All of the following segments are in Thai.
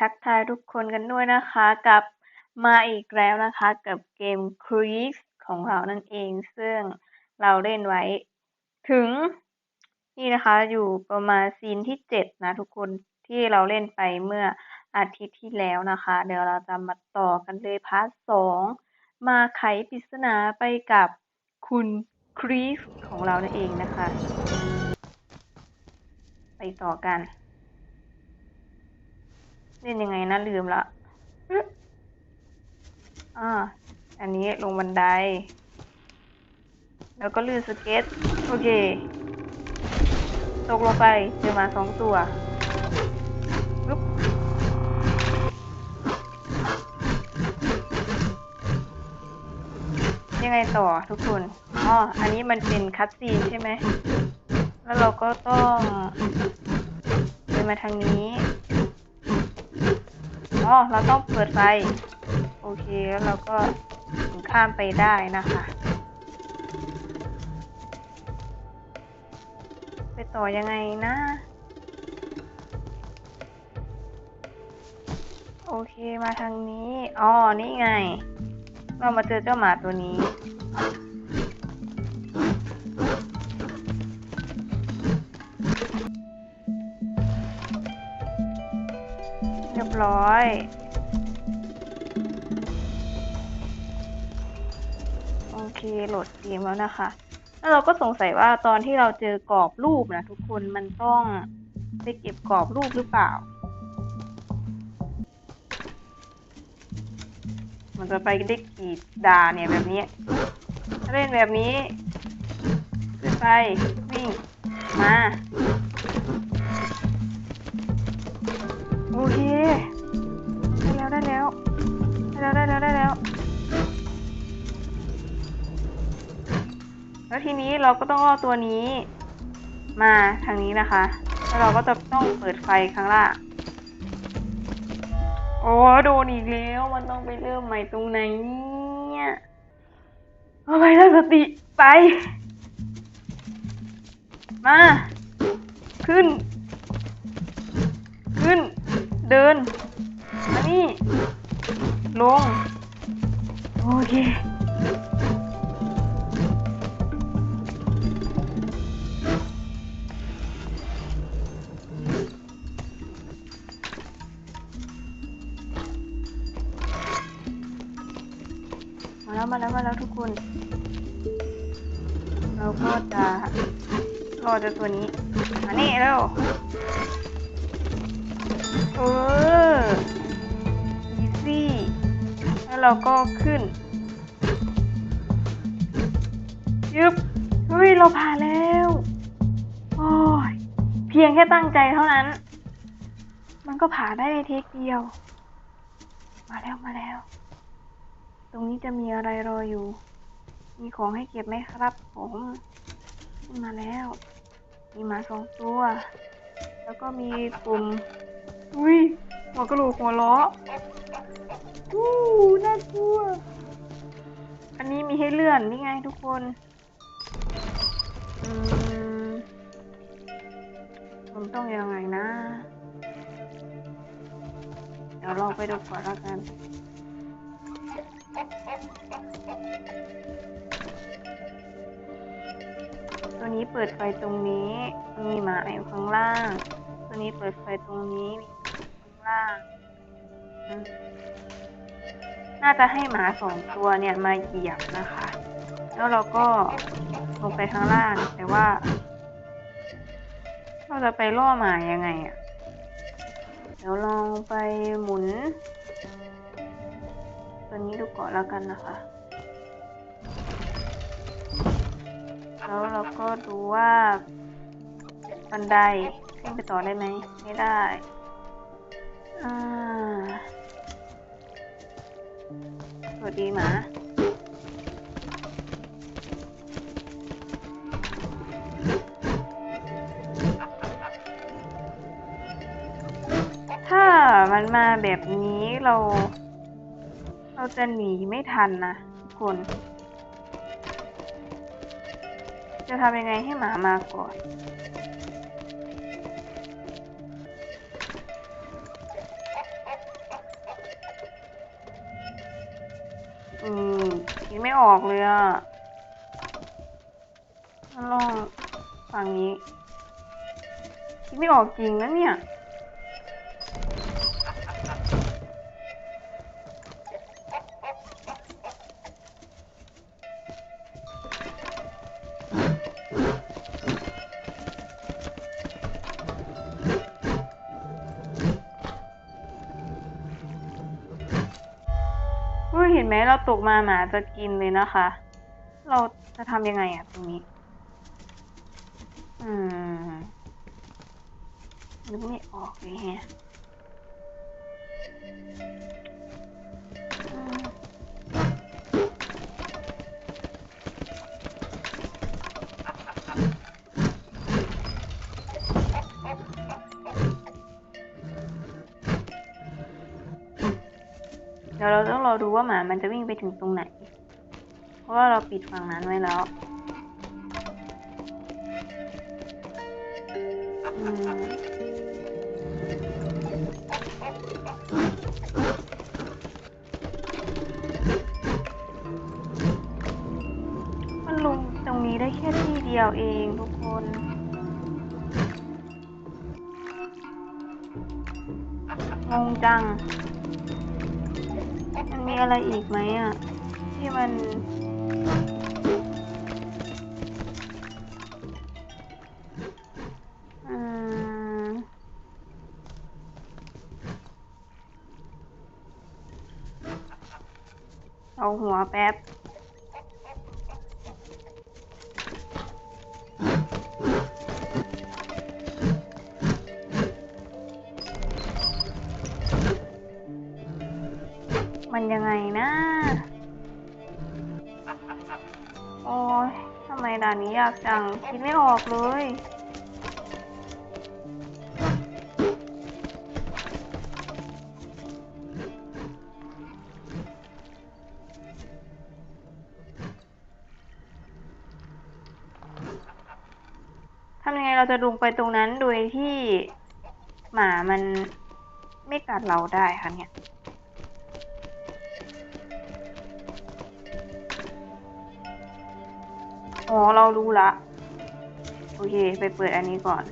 ทักทายทุกคนกันด้วยนะคะกับมาอีกแล้วนะคะ กับเกม c r e e s ของเรานั่นเอง ซึ่งเราเล่นไว้ถึงนี่นะคะอยู่ประมาณซีนที่เจ็ดนะทุกคนที่เราเล่นไปเมื่ออาทิตย์ที่แล้วนะคะ เดี๋ยวเราจะมาต่อกันเลยพาร์ทสองมาไขปริศนาไปกับคุณครีสของเรานั่นเองนะคะ ไปต่อกัน เล่นยังไงนะลืมละอ่า อันนี้ลงบันได แล้วก็ลื่นสเก็ต โอเค ตกลงไปเจอมาสองตัวปึ๊บยังไงต่อทุกคน อ๋อ อันนี้มันเป็นคัตซีนใช่ไหม แล้วเราก็ต้องเดินมาทางนี้ อ๋อเราต้องเปิดไฟ โอเคแล้วเราก็ข้ามไปได้นะคะ ไปต่อยังไงนะ โอเคมาทางนี้ อ๋อ นี่ไง เรามาเจอเจ้าหมาตัวนี้ ร้อยโอเคโหลดเกมแล้วนะคะ แล้วเราก็สงสัยว่าตอนที่เราเจอกรอบรูปนะทุกคนมันต้องไปเก็บกรอบรูปหรือเปล่า มันจะไปได้กี่ดาเนี่ยแบบนี้ถ้าเล่นแบบนี้ขึ้นไปวิ่งมา โอเค ได้แล้ว ได้แล้วได้แล้วได้แล้ว แล้วทีนี้เราก็ต้องล่อตัวนี้ มาทางนี้นะคะ แล้วเราก็จะต้องเปิดไฟข้างล่าง โอ้โดนอีกแล้วมันต้องไปเริ่มใหม่ตรงไหนเนี่ยเอาไปตั้งสติไป มา ขึ้น ขึ้น เดิน นี่ ลง โอเค ท่านั้น มันก็ผ่าได้เทคเดียว มาแล้วมาแล้ว ตรงนี้จะมีอะไรรออยู่ มีของให้เก็บไหมครับผมขึ้นมาแล้ว มีหมาสองตัว แล้วก็มีปุ่มอุ้ยหัวกระโหลกหัวล้ออู้น่ากลัว อันนี้มีให้เลื่อนนี่ไงทุกคน อืม ผมต้องยังไงนะ เดี๋ยวลองไปดูก่อนแล้วกันตัวนี้เปิดไฟตรงนี้ มีหมาอยู่ข้างล่าง ตัวนี้เปิดไฟตรงนี้มีข้างล่าง น่าจะให้หมาสองตัวเนี่ยมาเหยียบนะคะ แล้วเราก็ลงไปข้างล่าง แต่ว่า เราจะไปล่อหมายังไงอะ่ะเดี๋ยวลองไปหมุน ตัวนี้ดูก่อนแล้วกันนะคะ แล้วเราก็ดูว่าบันไดขึ้นไปต่อได้ไหม ไม่ได้อ่าสวัสดีหมา มันมาแบบนี้เรา เราจะหนีไม่ทันนะคน จะทำยังไงให้หมามาก่อนอืมคิดไม่ออกเลยอะลองฝั่งนี้คิดไม่ออกจริงนะเนี่ย ไหมเราตกมาหมาจะกินเลยนะคะ เราจะทำยังไงอะตรงนี้ อืมนึกไม่ออกเลยแฮะเดี๋ยวเราต้อง รอดูว่าหมามันจะวิ่งไปถึงตรงไหน เพราะว่าเราปิดฝั่งนั้นไว้แล้วมมันลงตรงนี้ได้แค่ที่เดียวเองทุกคนงงจัง มันมีอะไรอีกไหมอะ ที่มันเอาหัวแป๊บ ยังไงนะ โอ้ยทำไมด่านนี้ยากจัง คิดไม่ออกเลยทำยังไงเราจะลงไปตรงนั้นโดยที่หมามันไม่กัดเราได้คะเนี่ย อ๋อเรารู้ละ โอเค ไปเปิดอันนี้ก่อน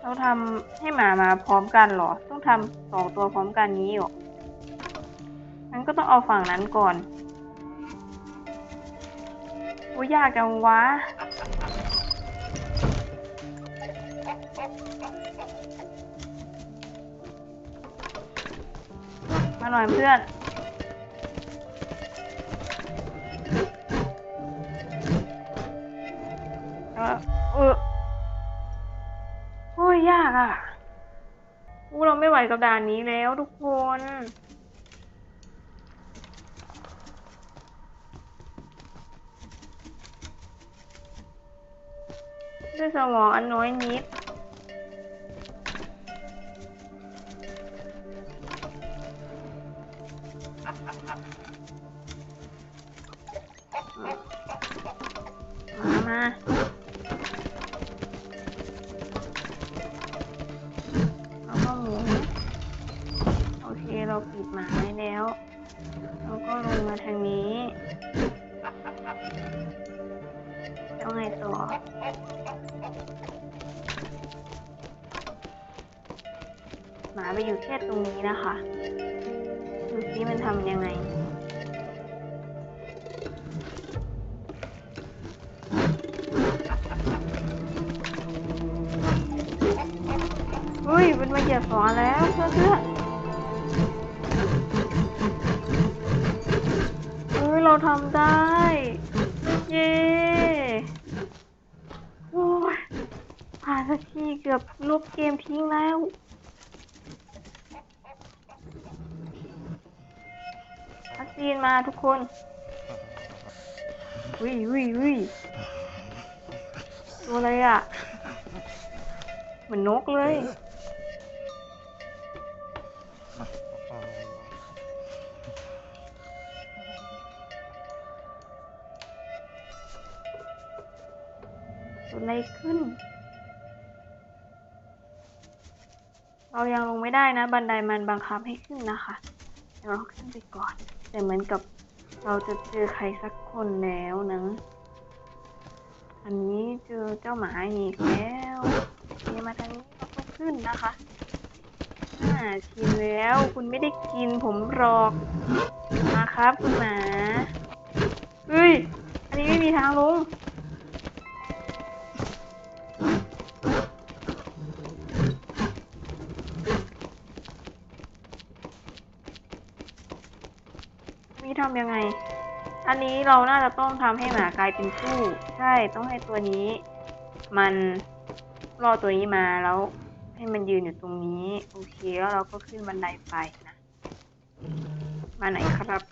เราทำให้หมามาพร้อมกันหรอ ต้องทำสองตัวพร้อมกันนี้หรองั้นก็ต้องเอาฝั่งนั้นก่อนโอ้ยากจังวะ มาหน่อยเพื่อนเออเออโอ้ยยากอะอู้เราไม่ไหวกับด่านนี้แล้วทุกคนด้วยสมองอันน้อยนิด เหยียบฝอแล้วเพื่อนเพื่อนเฮ้ยเราทำได้ เย้โอ้ยผ่านสักทีเกือบลบเกมทิ้งแล้ววัคซีนมาทุกคนวิวิวิตัวอะไรอะ เหมือนนกเลย กิดอะไรขึ้น เรายังลงไม่ได้นะ บันไดมันบังคับให้ขึ้นนะคะเดี๋ยวเราขึ้นไปก่อน แต่เหมือนกับเราจะเจอใครสักคนแล้วนะ อันนี้เจอเจ้าหมาอีกแล้วนี่มาทางนี้ก็ขึ้นนะคะอ่าชิมแล้วคุณไม่ได้กินผมหรอกมาครับคุณหมาเฮ้ย อันนี้ไม่มีทางลง ทำยังไง อันนี้เราน่าจะต้องทำให้หมากลายเป็นตู้ใช่ต้องให้ตัวนี้ มันรอตัวนี้มาแล้วให้มันยืนอยู่ตรงนี้ โอเคแล้วเราก็ขึ้นบันไดไปนะ มาไหนครับ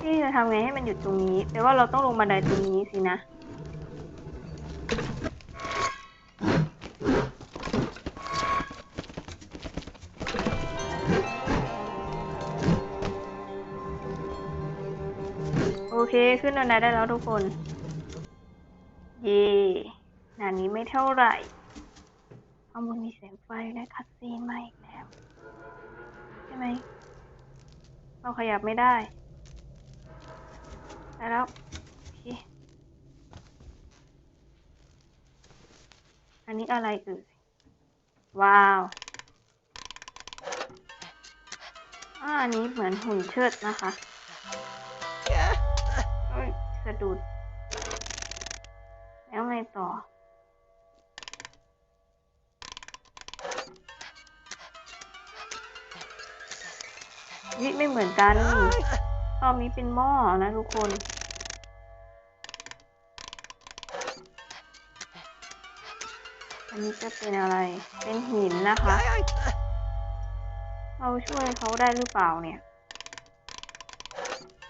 ที่จะทำไงให้มันอยู่ตรงนี้แต่ว่าเราต้องลงบันไดตรงนี้สินะ เคขึ้นบันไดได้แล้วทุกคน เย่งานนี้ไม่เท่าไหร่ข้างบนมีเสียงไฟและคัดซีนมาอีกแล้วใช่ไหมเราขยับไม่ได้ได้แล้วอันนี้อะไรเอ่ยว้าวอ่าอันนี้เหมือนหุ่นเชิดนะคะ ดุด แล้วไงต่อ นี่ไม่เหมือนกันรอบนี้เป็นหม้อนะทุกคนอันนี้จะเป็นอะไร เป็นหินนะคะ เราช่วยเขาได้หรือเปล่าเนี่ย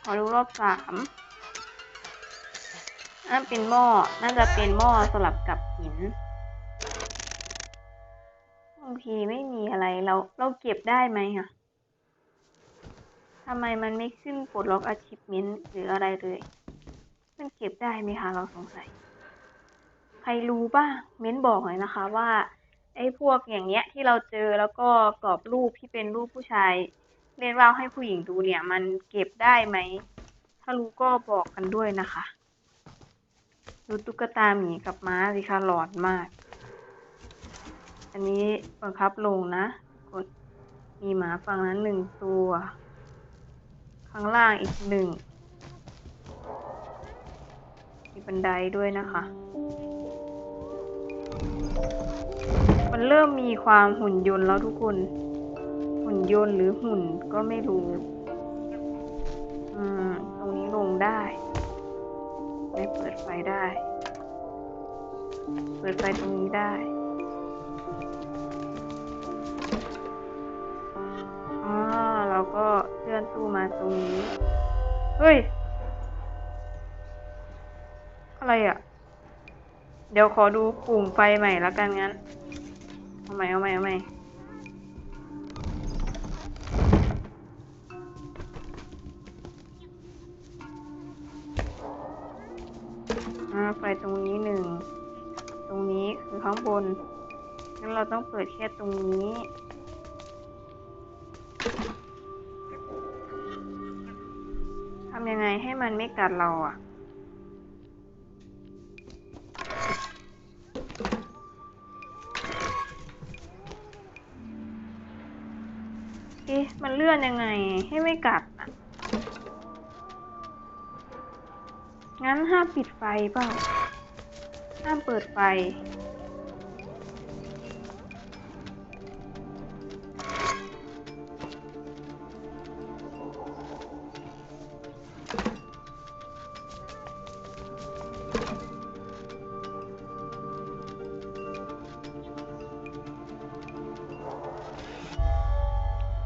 ขอดูรอบสาม นั่นเป็นหม้อ น่าจะเป็นหม้อสลับกับหินโอเคไม่มีอะไรเราเราเก็บได้ไหมอะทำไมมันไม่ขึ้นปลดล็อก achievement หรืออะไรเลย มันเก็บได้ไหมคะเราสงสัย ใครรู้บ้างเม้นบอกหน่อยนะคะว่าไอ้พวกอย่างเงี้ยที่เราเจอแล้วก็กรอบรูปที่เป็นรูปผู้ชายเล่นว่าวให้ผู้หญิงดูเนี่ย มันเก็บได้ไหม ถ้ารู้ก็บอกกันด้วยนะคะ ดูตุ๊กตาหมีกับม้าสิคะหลอนมาก อันนี้บังคับลงนะ กดมีหมาฝั่งนั้นหนึ่งตัว ข้างล่างอีกหนึ่ง มีบันไดด้วยนะคะ มันเริ่มมีความหุ่นยนต์แล้วทุกคน หุ่นยนต์หรือหุ่นก็ไม่รู้ อืม ตรงนี้ลงได้ ไม่เปิดไฟได้ เปิดไฟตรงนี้ได้ อ๋อเราก็เลื่อนตู้มาตรงนี้ เฮ้ย อะไรอะ เดี๋ยวขอดูปุ่มไฟใหม่แล้วกันงั้น เอาใหม่เอาใหม่เอาใหม่ อ่าไฟตรงนี้หนึ่ง ตรงนี้คือข้างบน งั้นเราต้องเปิดแค่ตรงนี้ ทำยังไงให้มันไม่กัดเราอะเอ๊ะมันเลื่อนยังไงให้ไม่กัดอะ งั้นห้ามปิดไฟเปล่า ห้ามเปิดไฟ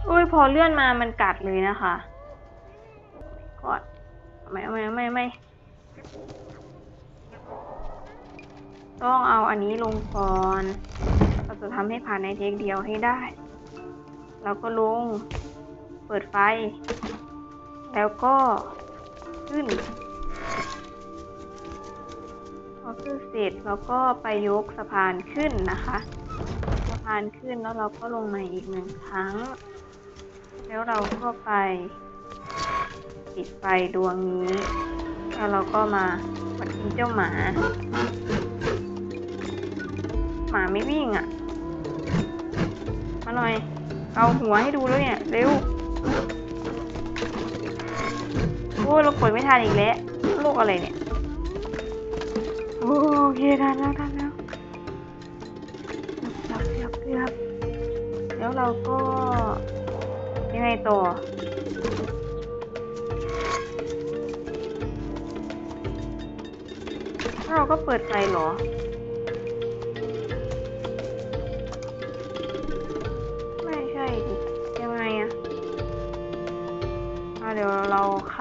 อุ้ยพอเลื่อนมามันกัดเลยนะคะกอดไม่ไม่ไม่ไม่ ต้ อันนี้ลงก่อน เราจะทำให้ผ่านในเทคเดียวให้ได้แล้วก็ลง เปิดไฟ แล้วก็ขึ้นพอขึ้นเสร็จเราก็ไปยกสะพานขึ้นนะคะ สะพานขึ้นแล้วเราก็ลงมาอีกหนึ่งครั้ง แล้วเราก็ไปปิดไฟดวงนี้ แล้วเราก็มาวัดกินเจ้าหมา หมาไม่วิ่งอะ่ะ มาหน่อย เอาหัวให้ดูแล้วเนี่ย เร็ว โอ้เรากดไม่ทันอีกแล้วโรคอะไรเนี่ย โอเคทันแล้วทันแล้วเกือบเกือบเกือบแล้วเราก็ยังไงต่อแล้วเราก็เปิดไฟเหรอ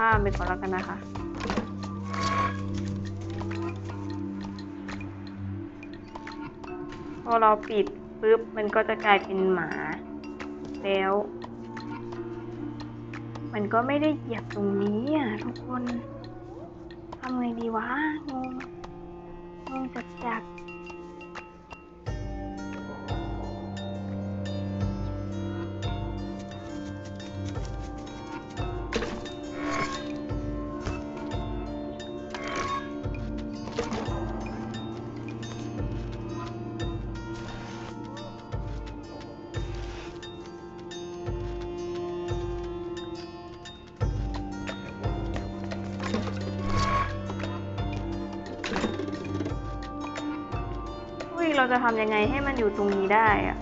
ข้ามไปก่อนแล้วกันนะคะ พอเราปิดปุ๊บมันก็จะกลายเป็นหมา แล้ว มันก็ไม่ได้เหยียบตรงนี้อะทุกคนทำไงดีวะงงงงจัดจัด เราจะทำยังไงให้มันอยู่ตรงนี้ได้อะ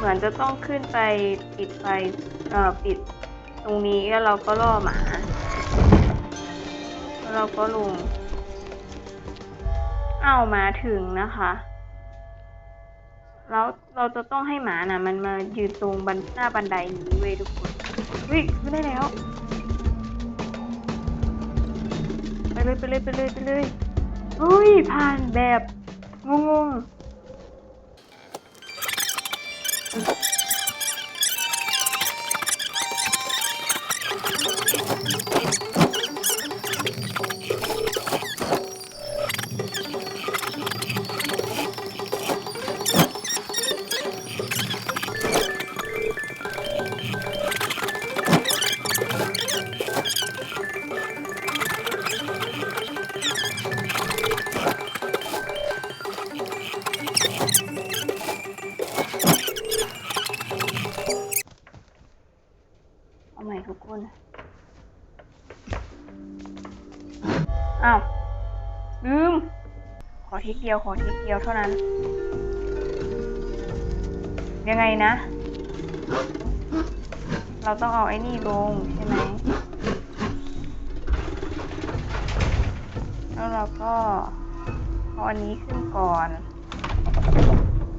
เหมือนจะต้องขึ้นไปปิดไฟเอ่อปิดตรงนี้แล้วเราก็ล่อหมา แล้วเราก็ลงเอามาถึงนะคะแล้วเราจะต้องให้หมาน่ะ มันมายืนตรงบันหน้าบันไดนี้เว้ยทุกคนวิ่งขึ้นได้แล้ว ไปเลยไปเลยไปเลยไปเลยเฮ้ยผ่านแบบงงๆ ทิกเดียวขอทิกเดียวเท่านั้น ยังไงนะ เราต้องเอาไอ้นี่ลงใช่ไหมแล้วเราก็เอาอันนี้ขึ้นก่อน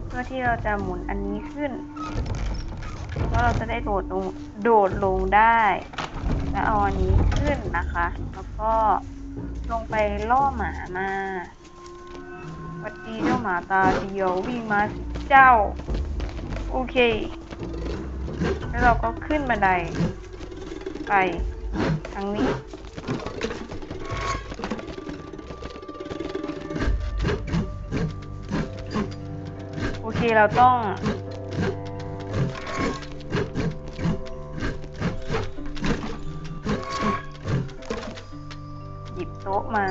เพื่อที่เราจะหมุนอันนี้ขึ้นแล้วเราจะได้โดดลงโดดลงได้ แล้วเอาอันนี้ขึ้นนะคะ แล้วก็ลงไปล่อหมามา วัสดีเจ้าหมาตาเดียววิ่งมาสิเจ้า โอเค แล้วเราก็ขึ้นบันได ไป ทางนี้ โอเคเราต้องหยิบโต๊ะมา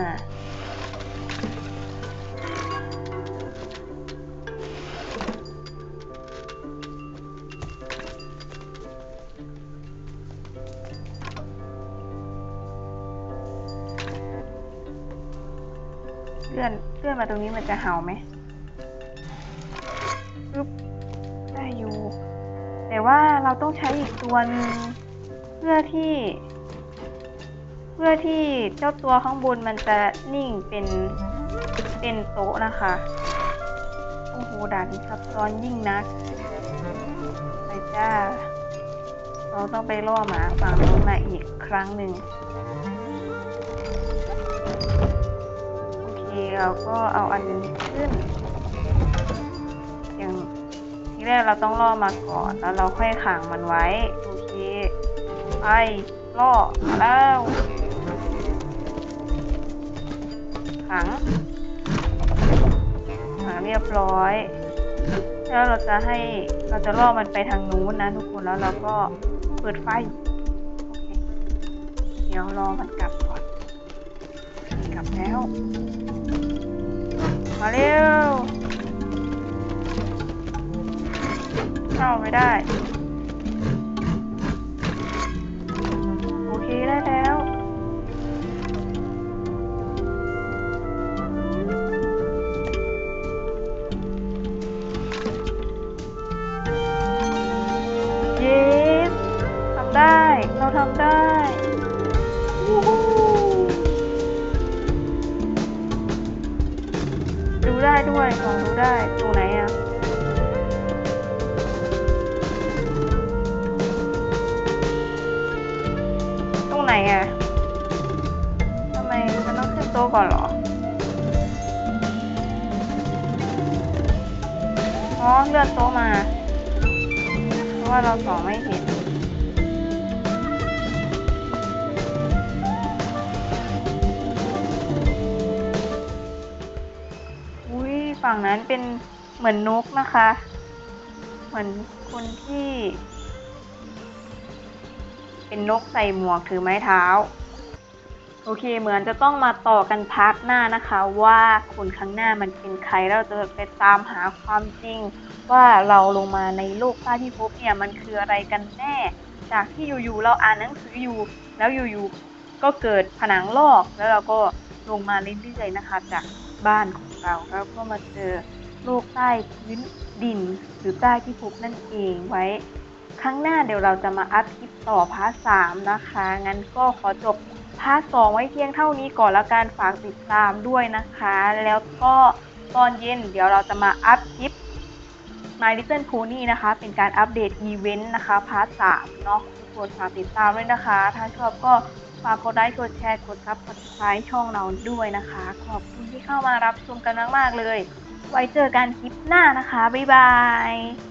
มาตรงนี้มันจะเห่าไหมปึ๊บได้อยู่ แต่ว่าเราต้องใช้อีกตัวนึงเพื่อที่ เพื่อที่เจ้าตัวข้างบนมันจะนิ่งเป็นเป็นโต๊ะนะคะ โอ้โหด่านซับซ้อนยิ่งนัก ไปจ้า เราต้องไปล่อหมาฝั่งนู้นมาอีกครั้งหนึ่ง เราก็เอาอันนี้ขึ้น อย่างที่แรกเราต้องล่อมาก่อน แล้วเราค่อยขังมันไว้ โอเค ไปล่อแล้วขังขังเรียบร้อย แล้วเราจะให้เราจะล่อมันไปทางนู้นนะทุกคนแล้วเราก็เปิดไฟเดี๋ยวรอมันกลับก่อน กลับแล้ว มาเร็วเข้าไม่ได้ ฝั่งนั้นเป็นเหมือนนกนะคะ เหมือนคนที่ เป็นนกใส่หมวกถือไม้เท้า โอเคเหมือนจะต้องมาต่อกันพาร์ทหน้านะคะ ว่าคนข้างหน้ามันเป็นใครแล้วเราจะไปตามหาความจริง ว่าเราลงมาในโลกใต้พิภพเนี่ยมันคืออะไรกันแน่ จากที่อยู่ๆเราอ่านหนังสืออยู่ แล้วอยู่ๆก็เกิดผนังลอกแล้วเราก็ลงมาเรื่อยๆนะคะจากบ้านของ เราแล้วก็มาเจอโลกใต้พื้นดินหรือใต้พิภพนั่นเองไว้ ครั้งหน้าเดี๋ยวเราจะมาอัพคลิปต่อพาร์ทสามนะคะ งั้นก็ขอจบพาร์ทสองไว้เพียงเท่านี้ก่อนแล้วการฝากติดตามด้วยนะคะ แล้วก็ตอนเย็นเดี๋ยวเราจะมาอัพคลิป My Little Pony นะคะ เป็นการอัปเดตอีเวนต์นะคะพาร์ทสามเนาะทุกคนฝากติดตามด้วยนะคะ ถ้าชอบก็ ฝากกดไลค์กดแชร์กดซับสไครต์ช่องเราด้วยนะคะ ขอบคุณที่เข้ามารับชมกันมาก ๆ เลย ไว้เจอกันคลิปหน้านะคะ บ๊ายบาย